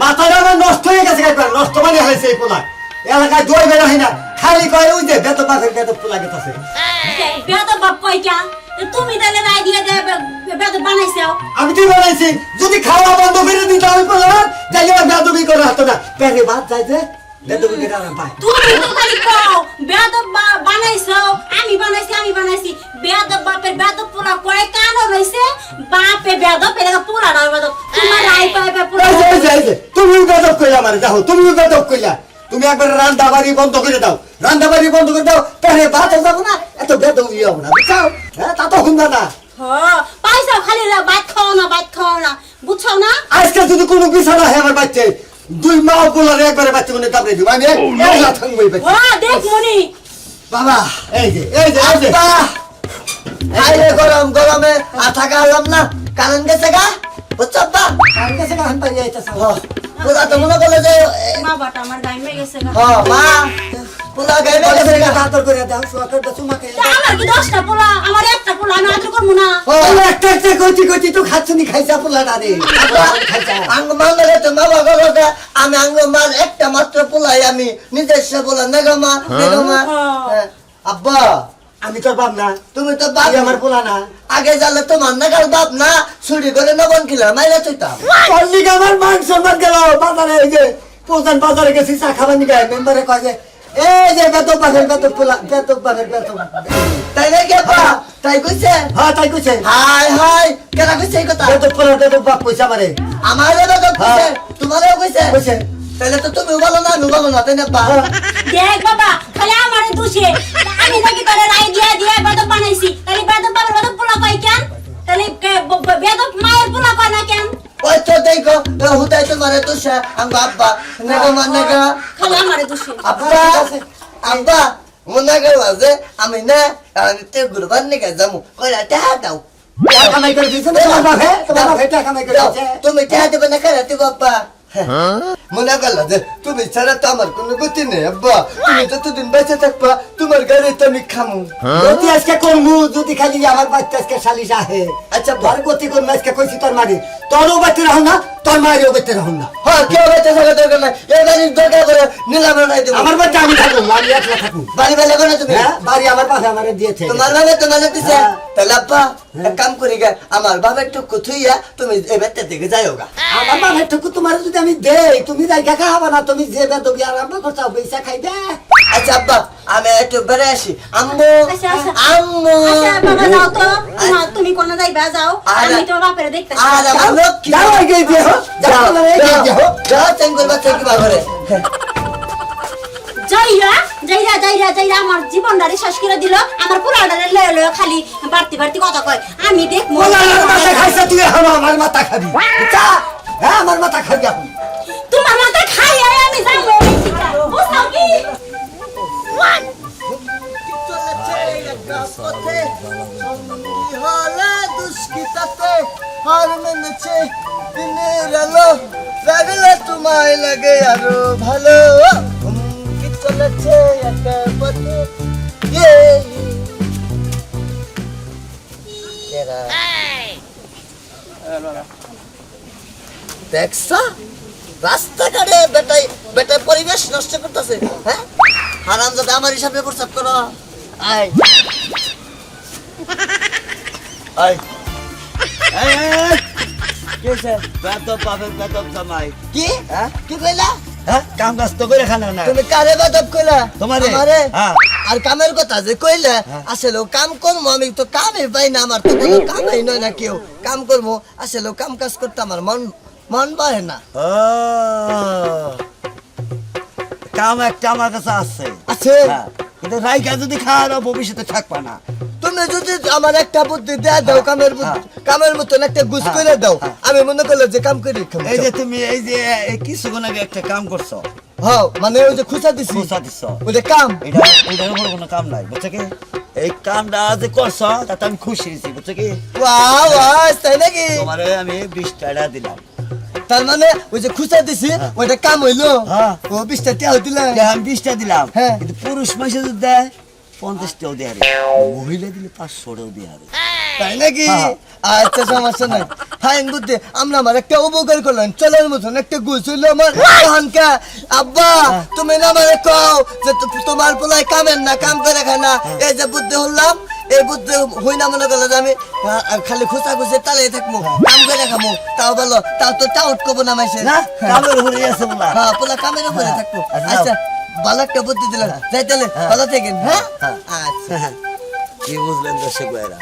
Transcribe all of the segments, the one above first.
মাথাটা আমার নষ্ট হয়ে গেছে একবার নষ্ট মানে হয়েছে এই পোলা। এলাকায় দই বেড়া হয় না খালি কয় ওই যে বেত পাখের বেত পোলা গেছে বেদ বাপ কইটা তুমি তাহলে রায় দিয়ে দে বেদ বানাইছাও। আমি তুই বানাইছি যদি খাওয়া বন্ধ করে দিতে আমি পোলা যাই বেদবি করে হতো না। পেটে ভাত যায় যে বেদবি পায় তুমি তো খালি কও। বেদ বানাইছাও আমি বানাইছি আমি বানাইছি। বেদ বাপের বেদ পোলা কয় কানো রইছে? বাপে বেদ বেদ তোমার তুমি বেদব কইলা মানে দেখো তুমি বেদব কইলা। তুমি একবার রান্না বাড়ি বন্ধ করে দাও। রান্না বাড়ি বন্ধ করে দাও পেটে ভাত যাব না এত বেদব ইয়ে হব না বুঝছ হ্যাঁ তা তো হুন্দা না। খালি ভাত খাও না ভাত খাও না। বুঝছ না? আজকে যদি কোনো বিছানা হয় আমার বাচ্চা দুই মা বলার একবারে বাচ্চা মনে তাপরে দিব আমি একলা থাকব হ বাচ্চা। দেখ মনি। বাবা এই যে এই যে এই যে। রে গরম গরমে আঠা হলাম না কারণ গেছে গা? বুঝছ বা কারণ গেছে গা হান গান পাই যাইতাছ ওরা তো মনে করলে যে মা বাটা আমার গাইমে গেছে গা। হ্যাঁ মা। পুরা গাইবে গেছে গা হাতর করে দাও সুয়াকের দাও চুমাকে তা আমার কি দশটা পোলা? আমার একটা পোলা আমি আদর করব না। ও একটা একটা কইতি কইতি তো খাচ্ছনি খাইছা পোলাটা রে। খাইছা। আঙ্গ মানলে তো মা বাবা গো আমি আঙ্গ মার একটা মাত্র পোলাই আমি নিজস্ব পোলা নেগা মা নেগা মা হ্যাঁ। আব্বা আমি তোর বাপ না। তুমি তো বাপ আমার পোলা না। আগে জানলে তোমার নাগাল বাপ না চুরি করে নবন কিলা মাইরা চইতাম। আমার মান সম্মান গেল। বাজারে এই যে প্রধান বাজারে গেছি চা খাবার নিয়ে মেম্বারে কয় যে এই যে বেতন বাপের বেতন পোলা বেতন বাপের বেতন তাই নাকি আব্বা তাই কইছে? হ্যাঁ তাই কইছে। হাই হাই কেনা কইছে এই কথা? বেতন পোলা আমারও কইছে হ্যাঁ। তোমারও কইছে? কইছে। তাহলে তো তুমি বলো না আমি বলো না তাই না দেখ বাবা খালি আমারে দোষে। আমি নাকি তাহলে রায় দিয়া দিয়া বেদব বানাইছি। তাহলে পোলা কয় কেন? তাহলে কে- ব- ব- মায়ের পোলা কয় না কেন? ওই তো দেখো হুদাই তোমার তো সে আঙ্গ আব্বা। নেগা মা নেগা। খালি আমারে দোষে আব্বা আব্বা মনে করবা যে আমি না আমি তে গুরবান নিকে যাব কইলা টাকা দাও। তুমি টাকা দেবে না খেলা তুই বাপ্পা মনে করলা যে তুমি ছাড়া তো আমার কোনো গতি নেই আব্বা। তুমি যতদিন বেঁচে থাকবা তোমার গাড়ি তো আমি খামু। যদি আজকে করমু যদি খালি আমার বাচ্চা আজকে শালিশ আহে। আচ্ছা ঘর গতি করব আজকে কইছি তোর মারি। তোরও বাচ্চা রাহুন না তোর মারিও বাচ্চা রাহুন না। হ্যাঁ কেউ থাকা দরকার নাই। এই বাড়ির দরকার করে নিলাম নাই দেবো। আমার বাচ্চা আমি থাকুন আমি একলা থাকুন বাড়ি বেলা তুমি? হ্যাঁ বাড়ি আমার পাশে আমারে দিয়েছে। তোমার ভাবে তোমার দিছে? হ্যাঁ। তাহলে আব্বা এক কাম করি গে আমার ভাবের টুকু থুইয়া তুমি এবার দিকে যাইও গা। আমার বাপের ঠুকু তোমার যদি আমি দেই তুমি যাই জায়গা খাওয়াবা না তুমি যে বেদবি আরম্ভ করছ পয়সা খাইবে আচ্ছা আব্বা আমি একটু বেড়ে আসি। আম্মু আচ্ছা, আচ্ছা। আম্মু। আচ্ছা বাবা যাও তো। তুমি কোন যাইবা যাও। আর- আমি তোমার বাপের দেখতেছি আর আমার লক্ষ্মী যাও এগিয়ে দিয়ে যাও যাও যাও চেঙ্গুর বাচ্চা কি বাঘরে যাইরা যাইরা যাইরা যাইরা আমার জীবনটারে শেষ করে দিল। আমার পুরাটারে লয়ে লয়ে খালি বাড়তি বাড়তি কথা কয়। আমি দেখ মাথা খাইছে তুই আমার মাথা খাবি। হ্যাঁ আমার মাথা খাবি এখন। তোমার মাথা খাই তোমায় লাগে আরও ভালো কি চলেছে একটা পথে দেখছা? রাস্তাঘাটে বেটাই বেটাই পরিবেশ নষ্ট করতেছে হ্যাঁ? হারাম যাতে আমার হিসাবে প্রস্তাব করো। আয়। আয়। হ্যাঁ? হ্যাঁ? হ্যাঁ। আর কামের কথা যে কইলা আসলে কাম করব আমি তো কামে পাই না আমার তো কোনো কামই নয় না কেউ। কাম করব আসলে কাম কাজ করতে আমার মন মন বহে না। ও কাম একটা আমার কাছে আছে। আছে? হ্যাঁ, কিন্তু রাইকা যদি খাওয়ার ভবিষ্যতে থাকবা না। তুমি যদি আমার একটা বুদ্ধি দেয়া দাও কামের কামের মতন একটা গুছ হ্যাঁ, করে দাও হ্যাঁ। আমি মনে যে কাম করি এই যে তুমি এই যে কিছুক্ষণ আগে একটা কাম করছ। হ্যাঁ মানে ওই যে খুঁজা দিছি। ওই যে কাম। এটা এটার উপর কোনো কাম নাই বুঝছ কি? এই কামটা যে করছ তাতে আমি খুশি হয়েছি বুঝছ কি? ওয়াও তাই নাকি? তোমারে আমি বিশ টাকা দিলাম। তার মানে ওই যে খুঁজা দিছি ওইটা কাম হইল। হ্যাঁ। ও বিশটা টিয়া দিলে। যে আমি বিশটা দিলাম। হ্যাঁ। কিন্তু পুরুষ মাসে যদি দেয় পঞ্চাশটাও দেয় মহিলা দিলে পাঁচশোটাও দেয় তাই নাকি? হ্যাঁ। আচ্ছা সমস্যা নাই। হ্যাঁ বুদ্ধি আমরা আমার একটা উপকার করলেন চলার মতন একটা গুছিল আমার তখনকে আব্বা তুমি না আমার কও যে তোমার পোলায় কামেন না কাম করে খায় না। এই যে বুদ্ধি হলাম এই বুদ্ধি হই না মনে করলে যে আমি আহ, খালি খুচা খুচে তালে থাকব কাম করে খামো। তাও বলো তাও তো টাউট করব না কামের উপরে আছে বলা হ্যাঁ পোলা কামের উপরে থাকব আচ্ছা, আচ্ছা ভালো একটা বুদ্ধি দিলাম যাই তাহলে ভালো থাকেন। হ্যাঁ। হ্যাঁ। আচ্ছা। কি বুঝলেন দর্শক ভাইরা?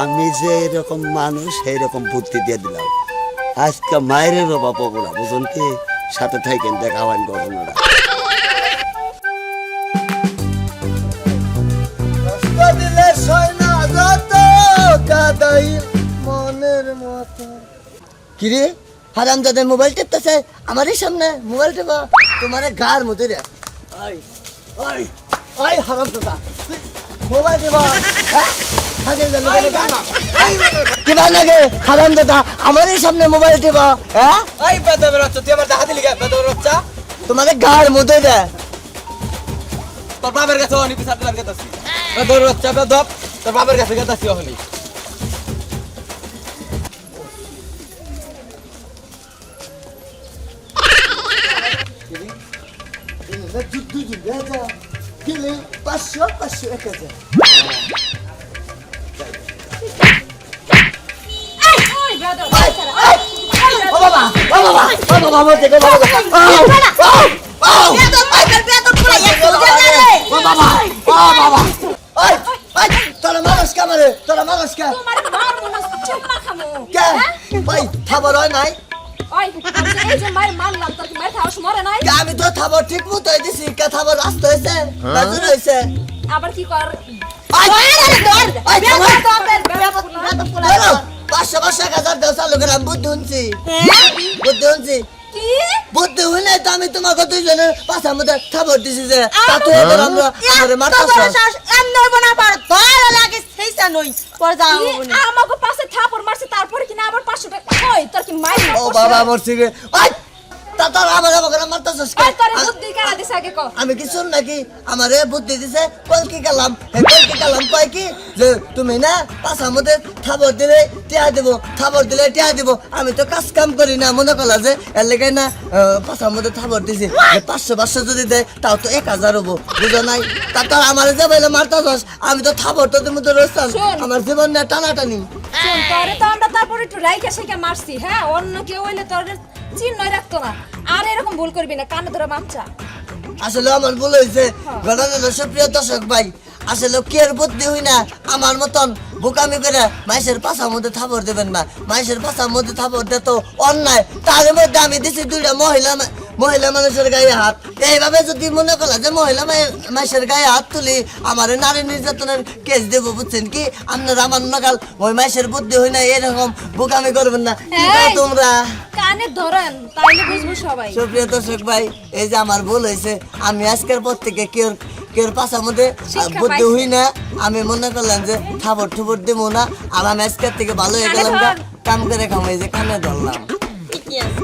আমি যে এরকম মানুষ সেই রকম বুদ্ধি দিয়ে দিলাম। আজকে মায়ের অভাব পাবো না বুঝুন কি? সাথে থাকেন দেখা ঘটনাটা কিরে? হারাম দাদা মোবাইল টিপতেছে? আমারই সামনে মোবাইল টিপা। তোমার গার মধ্যে রে। ওই ওই ওই হারাম দাদা মোবাইল টিপা। লাগে? হারাম দাদা আমারই সামনে মোবাইল টিপা। হ্যাঁ? এই বেদবের বাচ্চা তুই আমার দেখা দিলি কে? বেদবের বাচ্চা তোমার গার মধ্যে রে। তোর বাবার কাছে অনি পিছাতে লাগে তাছি বেদবের বাচ্চা বেদব তোর বাবার কাছে গেতাছি ও বাবা ওই ওই তোরা মানুষ কে মারে তোরা মানুষ কে ওই খাবার হয় নাই আমি তো খাবার ঠিক মতো দিছি কে খাবার রাস্তা হয়েছে রাজুর হয়েছে আবার কি কর ওই ওই খাবার বাপের বেয়াদব, বেয়াদব পোলা। ধরো, পাঁচশো পাঁচশো এক হাজার দেওয়া চালু আমি বুদ্ধি শুনছি হ্যাঁ? বুদ্ধি শুনছি কি? বুদ্ধি হইলে তো আমি তোমাকে দুইজনের পাশার মধ্যে খাবার দিছি যে তাতে তো এবার আমরা আমারে মারতাছ এমনি হইব না পার। ধর লাগে, সেইসা নই। পর যাও বনি। আমাকে পাশে থাপড় মারছে তারপর কি না আবার পাঁচশো টাকা ওই তোর কি মাই ও বাবা মরছি রে ওই তা তোর আমার আমাকে আমি কি শুন নাকি? আমারে বুদ্ধি দিছে? কলকি কালাম? কলকি কালাম? কয় কি? যে তুমি না মধ্যে থাবর দিলে টিয়া দিব থাবর দিলে টিয়া দিব। আমি তো কাজ কাম করি না মনে করলা যে এর লেগে না পাশার মধ্যে থাবর দিছি। পাঁচশো পাঁচশো যদি দেয় তাও তো এক হাজার হব। বুঝো নাই? তা তোর আমার যে বলে মারতাছস আমি তো থাবর তো তুমি তো শোন। আমার জীবন না টানাটানি। শোন তোরে তো আমরা তারপরে একটু রাইখা শেখা মারছি হ্যাঁ? অন্য কেউ হইলে তোর চিহ্নই রাখতো না। এরকম ভুল করবি না কানে ধরে মামচা আসলে আমার ভুল হয়েছে। ঘটনাটা সুপ্রিয় দর্শক ভাই আসলে কি আর বুদ্ধি হই না আমার মতন বোকামি করে মাইসের পাশার মধ্যে থাপড় দেবেন না। মাইসের পাশার মধ্যে থাপড় দে তো অন্যায়। তার মধ্যে আমি দিছি দুইটা মহিলা মহিলা মানুষের গায়ে হাত। এইভাবে যদি মনে করলা যে মহিলা মাইসের গায়ে হাত তুলি আমার নারী নির্যাতনের কেস দেব বুঝছেন কি? আপনারা আমার নকাল ওই মাইসের বুদ্ধি হই না এরকম বোকামি করবেন না! তোমরা? কানে ধরেন তাইলে বুঝব সবাই। সুপ্রিয় দর্শক ভাই এই যে আমার ভুল হয়েছে আমি আজকের পর থেকে কেউ কেউ পাশার মধ্যে বুদ্ধি। হই না। আমি মনে করলাম যে থাবর ঠুবর দেবো না আর আমি আজকের থেকে ভালো হয়ে গেলাম কাম করে খামো এই যে কানে ধরলাম। ঠিকই আছে।